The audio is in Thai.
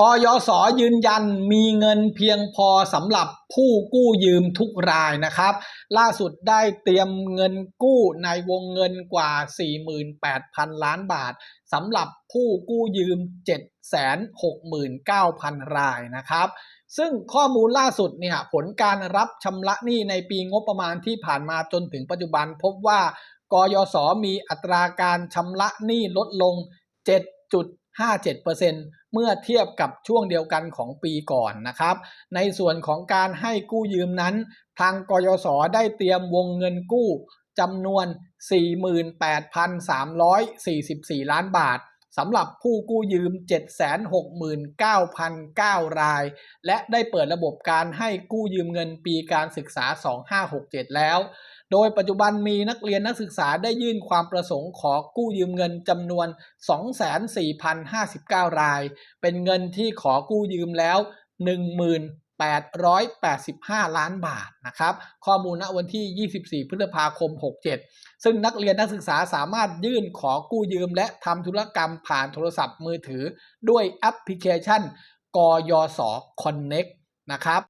กยศยืนยันมีเงินเพียงพอสำหรับผู้กู้ยืมทุกรายนะครับ ล่าสุดได้เตรียมเงินกู้ในวงเงินกว่า 48,000 ล้านบาทสำหรับผู้กู้ยืม 769,000 รายนะครับ ซึ่งข้อมูลล่าสุดเนี่ยผลการรับชำระหนี้ในปีงบประมาณที่ผ่านมาจนถึงปัจจุบันพบว่ากยศมีอัตราการชำระหนี้ลดลง 7.57%เมื่อเทียบกับช่วงเดียวกันของปีก่อนนะครับ ในส่วนของการให้กู้ยืมนั้น ทางกยศได้เตรียมวงเงินกู้จำนวน 48,344 ล้านบาท สำหรับผู้กู้ยืม 769,009 ราย และได้เปิดระบบการให้กู้ยืมเงินปีการศึกษา 2567 แล้ว โดยปัจจุบันมีนักเรียนนักศึกษาได้ยื่นความประสงค์ขอกู้ยืมเงินจำนวน 24,059 ราย เป็นเงินที่ขอกู้ยืมแล้ว 1 885 ล้านบาทนะครับ ข้อมูลณวันที่ 24 พฤษภาคม 67 ซึ่งนักเรียนนักศึกษาสามารถยื่นขอกู้ยืม และทำธุรกรรมผ่านโทรศัพท์มือถือ ด้วยแอปพลิเคชันกยศ Connect นะครับ